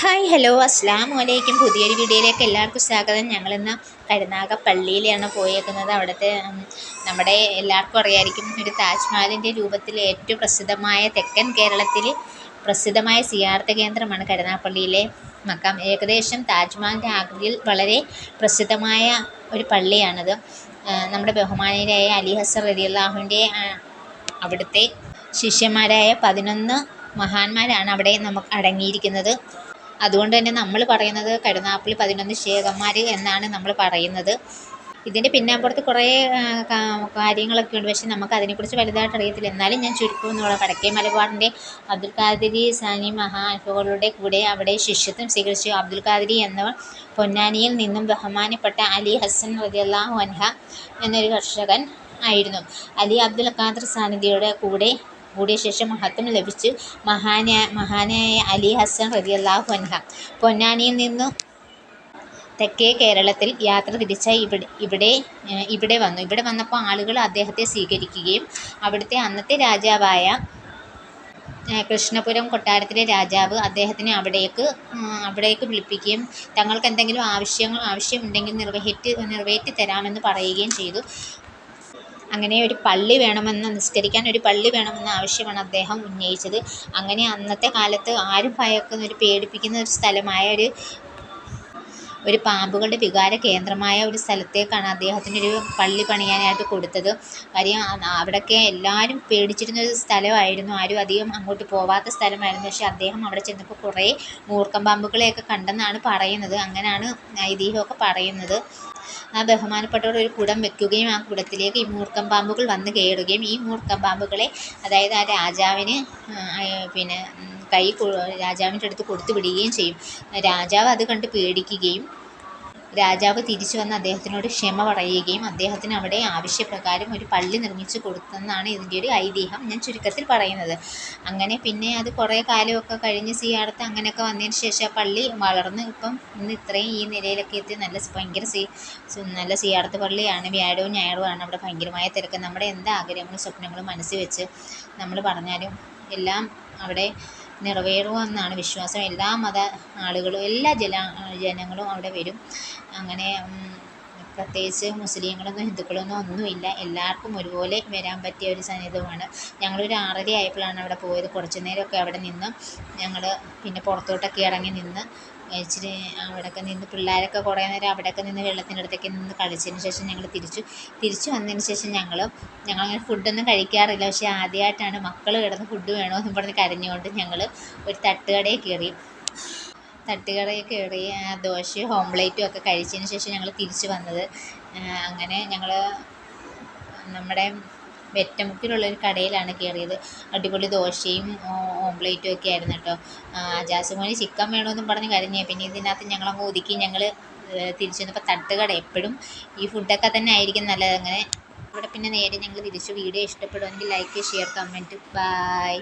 Hi hello അസ്സാം വലൈക്കും പുതിയൊരു വീഡിയോയിലേക്ക് എല്ലാവർക്കും സ്വാഗതം. ഞങ്ങളിന്ന് കരുനാഗപ്പള്ളിയിലാണ് പോയേക്കുന്നത്. അവിടുത്തെ നമ്മുടെ എല്ലാവർക്കും അറിയായിരിക്കും ഒരു താജ്മഹലിന്റെ രൂപത്തിൽ ഏറ്റവും പ്രസിദ്ധമായ തെക്കൻ കേരളത്തിൽ പ്രസിദ്ധമായ സിയാർത്ത കേന്ദ്രമാണ് കരുനാഗപ്പള്ളിയിലെ മക്കാം. ഏകദേശം താജ്മഹലിന്റെ ആകൃതിയിൽ വളരെ പ്രസിദ്ധമായ ഒരു പള്ളിയാണത്. നമ്മുടെ ബഹുമാനീയരായ അലി ഹസർ റലിയല്ലാഹുവിന്റെ അവിടുത്തെ ശിഷ്യന്മാരായ പതിനൊന്ന് മഹാന്മാരാണ് അവിടെ നമുക്ക് അടങ്ങിയിരിക്കുന്നത്. അതുകൊണ്ട് തന്നെ നമ്മൾ പറയുന്നത് കരുനാഗപ്പള്ളി പതിനൊന്ന് ശേഖന്മാർ എന്നാണ് നമ്മൾ പറയുന്നത്. ഇതിന്റെ പിന്നാമ്പുറത്ത് കുറേ കാര്യങ്ങളൊക്കെ ഉണ്ട്. പക്ഷേ നമുക്ക് അതിനെക്കുറിച്ച് വലുതായിട്ട് അറിയത്തില്ല. എന്നാലും ഞാൻ ചുരുക്കം എന്നുള്ള വടക്കേ മലബാറിന്റെ അബ്ദുൽ ഖാദിരി സാനി മഹാനുഭവങ്ങളുടെ കൂടെ അവിടെ ശിഷ്യത്വം സ്വീകരിച്ചു. അബ്ദുൽ ഖാദിരി എന്നവർ പൊന്നാനിയിൽ നിന്നും ബഹുമാനപ്പെട്ട അലി ഹസൻ റളിയല്ലാഹു അൻഹ എന്നൊരു കർഷകൻ ആയിരുന്നു. അലി അബ്ദുൽ ഖാദർ സാനിധിയുടെ കൂടെ കൂടിയ ശേഷം മഹത്വം ലഭിച്ചു. മഹാനായ മഹാനായ അലി ഹസൻ റളിയല്ലാഹു അൻഹ. പൊന്നാനിയിൽ നിന്നു തെക്കേ കേരളത്തിൽ യാത്ര തിരിച്ച ഇവിടെ ഇവിടെ ഇവിടെ വന്നു. ഇവിടെ വന്നപ്പോൾ ആളുകൾ അദ്ദേഹത്തെ സ്വീകരിക്കുകയും അവിടുത്തെ അന്നത്തെ രാജാവായ കൃഷ്ണപുരം കൊട്ടാരത്തിലെ രാജാവ് അദ്ദേഹത്തിനെ അവിടേക്ക് അവിടേക്ക് വിളിപ്പിക്കുകയും തങ്ങൾക്ക് എന്തെങ്കിലും ആവശ്യങ്ങൾ ആവശ്യമുണ്ടെങ്കിൽ നിർവഹിറ്റ് നിറവേറ്റി തരാമെന്ന് പറയുകയും ചെയ്തു. അങ്ങനെ ഒരു പള്ളി വേണമെന്ന് നിസ്കരിക്കാൻ ഒരു പള്ളി വേണമെന്ന ആവശ്യമാണ് അദ്ദേഹം ഉന്നയിച്ചത്. അങ്ങനെ അന്നത്തെ കാലത്ത് ആരും ഭയക്കുന്ന ഒരു പേടിപ്പിക്കുന്ന ഒരു സ്ഥലമായ ഒരു ഒരു പാമ്പുകളുടെ വികാര കേന്ദ്രമായ ഒരു സ്ഥലത്തേക്കാണ് അദ്ദേഹത്തിന് ഒരു പള്ളി പണിയാനായിട്ട് കൊടുത്തത്. കാര്യം അവിടെയൊക്കെ എല്ലാവരും പേടിച്ചിരുന്ന ഒരു സ്ഥലമായിരുന്നു. ആരും അധികം അങ്ങോട്ട് പോവാത്ത സ്ഥലമായിരുന്നു. പക്ഷേ അദ്ദേഹം അവിടെ ചെന്നപ്പോൾ കുറേ മൂർക്കം പാമ്പുകളെയൊക്കെ കണ്ടെന്നാണ് പറയുന്നത്. അങ്ങനെയാണ് ഐതിഹ്യമൊക്കെ പറയുന്നത്. ആ ബഹുമാനപ്പെട്ടവർ ഒരു കുടം വെക്കുകയും ആ കുടത്തിലേക്ക് ഈ മൂർക്കം പാമ്പുകൾ വന്ന് കയറുകയും ഈ മൂർക്കം പാമ്പുകളെ അതായത് ആ രാജാവിന് പിന്നെ കൊ- രാജാവിന്റെ അടുത്ത് കൊടുത്തു വിടുകയും ചെയ്യും. രാജാവ് അത് കണ്ട് പേടിക്കുകയും രാജാവ് തിരിച്ചു വന്ന് അദ്ദേഹത്തിനോട് ക്ഷമ പറയുകയും അദ്ദേഹത്തിന് അവിടെ ആവശ്യപ്രകാരം ഒരു പള്ളി നിർമ്മിച്ചു കൊടുത്തെന്നാണ് ഇതിന്റെ ഒരു ഐതിഹ്യം. ഞാൻ ചുരുക്കത്തിൽ പറയുന്നത്. അങ്ങനെ പിന്നെ അത് കുറേ കാലമൊക്കെ കഴിഞ്ഞ് സിയാടത്ത് അങ്ങനെയൊക്കെ വന്നതിന് ശേഷം ആ പള്ളി വളർന്ന് ഇപ്പം ഇന്ന് ഇത്രയും ഈ നിലയിലൊക്കെ എത്തി നല്ല ഭയങ്കര സി സു- നല്ല സിയാടത്ത് പള്ളിയാണ്. വ്യാഴവും ഞായറും ആണ് അവിടെ ഭയങ്കരമായ തിരക്ക്. നമ്മുടെ എന്ത് ആഗ്രഹങ്ങളും സ്വപ്നങ്ങളും മനസ്സിൽ വെച്ച് നമ്മൾ പറഞ്ഞാലും എല്ലാം അവിടെ നിറവേറുമെന്നാണ് വിശ്വാസം. എല്ലാ മത ആളുകളും എല്ലാ ജന ജനങ്ങളും അവിടെ വരും. അങ്ങനെ പ്രത്യേകിച്ച് മുസ്ലിങ്ങളൊന്നും ഹിന്ദുക്കളൊന്നും ഒന്നുമില്ല. എല്ലാവർക്കും ഒരുപോലെ വരാൻ പറ്റിയ ഒരു സന്നിധമാണ് ഞങ്ങളൊരു ആറര ആയപ്പോഴാണ് അവിടെ പോയത്. കുറച്ച് നേരമൊക്കെ അവിടെ നിന്ന് ഞങ്ങൾ പിന്നെ പുറത്തോട്ടൊക്കെ ഇറങ്ങി നിന്ന് ഇച്ചിരി അവിടെയൊക്കെ നിന്ന് പിള്ളേരൊക്കെ കുറേ നേരം അവിടെയൊക്കെ നിന്ന് വെള്ളത്തിന്റെ അടുത്തൊക്കെ നിന്ന് കളിച്ചതിന് ശേഷം ഞങ്ങൾ തിരിച്ചു. തിരിച്ചു വന്നതിന് ശേഷം ഞങ്ങൾ ഞങ്ങളങ്ങനെ ഫുഡൊന്നും കഴിക്കാറില്ല. പക്ഷേ ആദ്യമായിട്ടാണ് മക്കൾ കിടന്ന് ഫുഡ് വേണമെന്ന് പറഞ്ഞ് കരഞ്ഞുകൊണ്ട് ഞങ്ങൾ ഒരു തട്ടുകടയിൽ കയറി. തട്ടുകടയിൽ കയറി ദോശയും ഓംലേറ്റും ഒക്കെ കഴിച്ചതിന് ശേഷം ഞങ്ങൾ തിരിച്ചു വന്നത്. അങ്ങനെ ഞങ്ങൾ നമ്മുടെ വെറ്റമുക്കിലുള്ള ഒരു കടയിലാണ് കയറിയത്. അടിപൊളി ദോശയും ഓംലെറ്റും ഒക്കെ ആയിരുന്നു കേട്ടോ. ജാസുമോന് ചിക്കൻ വേണമെന്നും പറഞ്ഞ് കരഞ്ഞേ. പിന്നെ ഇതിനകത്ത് ഞങ്ങളങ്ങ് ഒതുക്കി ഞങ്ങൾ തിരിച്ചു വന്നപ്പോൾ തട്ടുകട എപ്പോഴും ഈ ഫുഡൊക്കെ തന്നെ ആയിരിക്കും നല്ലത്. അങ്ങനെ ഇവിടെ പിന്നെ നേരെ ഞങ്ങൾ തിരിച്ചു വീഡിയോ ഇഷ്ടപ്പെടുമെങ്കിൽ ലൈക്ക് ഷെയർ കമന്റ് ബൈ